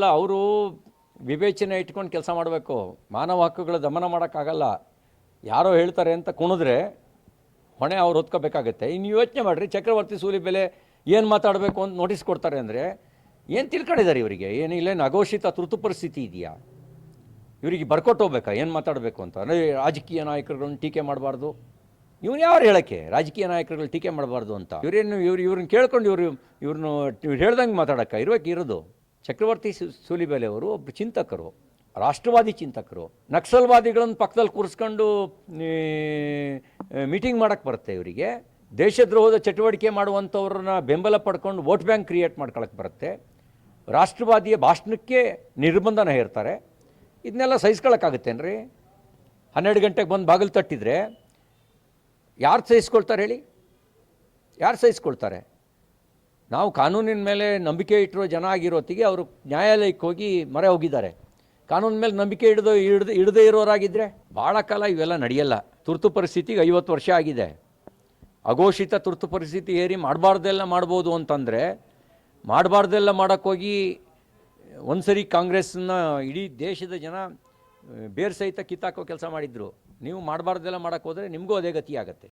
ಅಲ್ಲ, ಅವರು ವಿವೇಚನೆ ಇಟ್ಕೊಂಡು ಕೆಲಸ ಮಾಡಬೇಕು. ಮಾನವ ಹಕ್ಕುಗಳ ದಮನ ಮಾಡೋಕ್ಕಾಗಲ್ಲ. ಯಾರೋ ಹೇಳ್ತಾರೆ ಅಂತ ಕುಣಿದ್ರೆ ಹೊಣೆ ಅವ್ರು ಹೊತ್ಕೋಬೇಕಾಗತ್ತೆ. ಇನ್ನು ಯೋಚನೆ ಮಾಡಿರಿ, ಚಕ್ರವರ್ತಿ ಸೂಲಿ ಬೆಲೆ ಏನು ಮಾತಾಡಬೇಕು ಅಂತ ನೋಟಿಸ್ ಕೊಡ್ತಾರೆ ಅಂದರೆ ಏನು ತಿಳ್ಕೊಂಡಿದ್ದಾರೆ ಇವರಿಗೆ? ಏನು ಇಲ್ಲೇನು ಅಘೋಷಿತ ತುರ್ತು ಪರಿಸ್ಥಿತಿ ಇದೆಯಾ? ಇವರಿಗೆ ಬರ್ಕೊಟ್ಟು ಹೋಗ್ಬೇಕಾ? ಏನು ಮಾತಾಡಬೇಕು ಅಂತ? ಅಂದರೆ ರಾಜಕೀಯ ನಾಯಕರುಗಳನ್ನ ಟೀಕೆ ಮಾಡಬಾರ್ದು. ಇವ್ರು ಯಾರು ಹೇಳೋಕ್ಕೆ? ರಾಜಕೀಯ ನಾಯಕರುಗಳು ಟೀಕೆ ಮಾಡಬಾರ್ದು ಅಂತ. ಇವರೇನು ಇವ್ರು ಇವ್ರನ್ನ ಕೇಳ್ಕೊಂಡು ಇವರು ಇವ್ರನ್ನ ಇವ್ರು ಹೇಳ್ದಂಗೆ ಮಾತಾಡೋಕ್ಕ? ಇರಬೇಕು ಇರೋದು. ಚಕ್ರವರ್ತಿ ಸೂಲಿಬೆಲೆ ಅವರು ಒಬ್ಬರು ಚಿಂತಕರು, ರಾಷ್ಟ್ರವಾದಿ ಚಿಂತಕರು. ನಕ್ಸಲ್ವಾದಿಗಳನ್ನು ಪಕ್ಕದಲ್ಲಿ ಕೂರಿಸ್ಕೊಂಡು ಮೀಟಿಂಗ್ ಮಾಡೋಕ್ಕೆ ಬರುತ್ತೆ ಇವರಿಗೆ. ದೇಶದ್ರೋಹದ ಚಟುವಟಿಕೆ ಮಾಡುವಂಥವ್ರನ್ನ ಬೆಂಬಲ ಪಡ್ಕೊಂಡು ವೋಟ್ ಬ್ಯಾಂಕ್ ಕ್ರಿಯೇಟ್ ಮಾಡ್ಕೊಳಕ್ಕೆ ಬರುತ್ತೆ. ರಾಷ್ಟ್ರವಾದಿಯ ಭಾಷಣಕ್ಕೆ ನಿರ್ಬಂಧನ ಹೇರ್ತಾರೆ. ಇದನ್ನೆಲ್ಲ ಸಹಿಸ್ಕೊಳಕ್ಕಾಗತ್ತೇನ್ರಿ? ಹನ್ನೆರಡು ಗಂಟೆಗೆ ಬಂದು ಬಾಗಿಲು ತಟ್ಟಿದರೆ ಯಾರು ಸಹಿಸ್ಕೊಳ್ತಾರೆ ಹೇಳಿ? ಯಾರು ಸಹಿಸ್ಕೊಳ್ತಾರೆ? ನಾವು ಕಾನೂನಿನ ಮೇಲೆ ನಂಬಿಕೆ ಇಟ್ಟಿರೋ ಜನ ಆಗಿರೋತ್ತಿಗೆ ಅವರು ನ್ಯಾಯಾಲಯಕ್ಕೆ ಹೋಗಿ ಮರೆ ಹೋಗಿದ್ದಾರೆ. ಕಾನೂನಿನ ಮೇಲೆ ನಂಬಿಕೆ ಹಿಡಿದು ಹಿಡ್ದು ಹಿಡದೇ ಇರೋರಾಗಿದ್ದರೆ ಭಾಳ ಕಾಲ ಇವೆಲ್ಲ ನಡೆಯಲ್ಲ. ತುರ್ತು ಪರಿಸ್ಥಿತಿಗೆ ಐವತ್ತು ವರ್ಷ ಆಗಿದೆ. ಅಘೋಷಿತ ತುರ್ತು ಪರಿಸ್ಥಿತಿ ಏರಿ ಮಾಡಬಾರ್ದೆಲ್ಲ ಮಾಡ್ಬೋದು ಅಂತಂದರೆ ಮಾಡಬಾರ್ದೆಲ್ಲ ಮಾಡೋಕ್ಕೋಗಿ ಒಂದು ಸರಿ ಕಾಂಗ್ರೆಸ್ನ ಇಡೀ ದೇಶದ ಜನ ಬೇರ್ ಸಹಿತ ಕಿತ್ತಾಕೋ ಕೆಲಸ ಮಾಡಿದ್ರು. ನೀವು ಮಾಡಬಾರ್ದೆಲ್ಲ ಮಾಡೋಕ್ಕೋದ್ರೆ ನಿಮಗೂ ಅದೇ ಗತಿ ಆಗುತ್ತೆ.